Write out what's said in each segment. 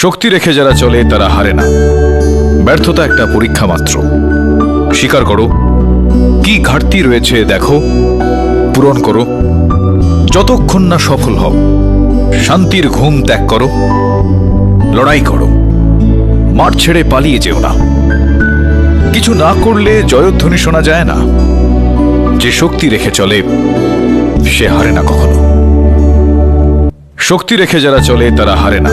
শক্তি রেখে যারা চলে, তারা হারে না। ব্যর্থতা একটা পরীক্ষা মাত্র। স্বীকার করো, কি ঘাটতি রয়েছে দেখো, পূরণ করো। যতক্ষণ না সফল হও, শান্তির ঘুম ত্যাগ করো, লড়াই করো। মাঠ ছেড়ে পালিয়ে যেও না। কিছু না করলে জয়ধ্বনি শোনা যায় না। যে শক্তি রেখে চলে, সে হারে না কখনো। শক্তি রেখে যারা চলে, তারা হারে না।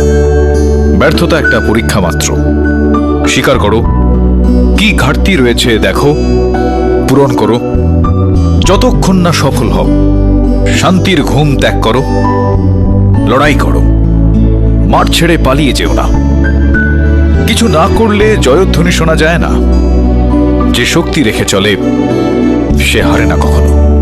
ব্যর্থতা একটা পরীক্ষা মাত্র। স্বীকার করো, কি ঘাটতি রয়েছে দেখো, পূরণ করো। যতক্ষণ না সফল হও, শান্তির ঘুম ত্যাগ করো, লড়াই করো, মাঠ ছেড়ে পালিয়ে যেও না। কিছু না করলে জয়ধ্বনি শোনা যায় না। যে শক্তি রেখে চলে, সে হারে না কখনো।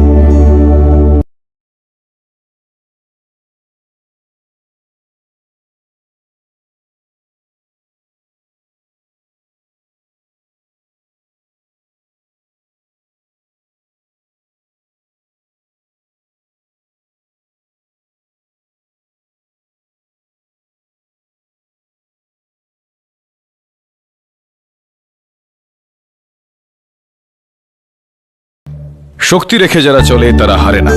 শক্তি রেখে যারা চলে, তারা হারে না।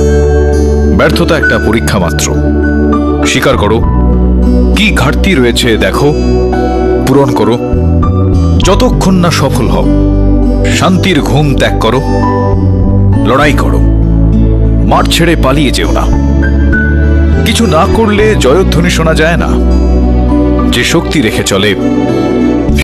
ব্যর্থতা একটা পরীক্ষা মাত্র। স্বীকার করো, কি ঘাটতি রয়েছে দেখো, পূরণ করো। যতক্ষণ না সফল হও, শান্তির ঘুম ত্যাগ করো। লড়াই করো। মাঠ ছেড়ে পালিয়ে যেও না। কিছু না করলে জয়ধ্বনি শোনা যায় না। যে শক্তি রেখে চলে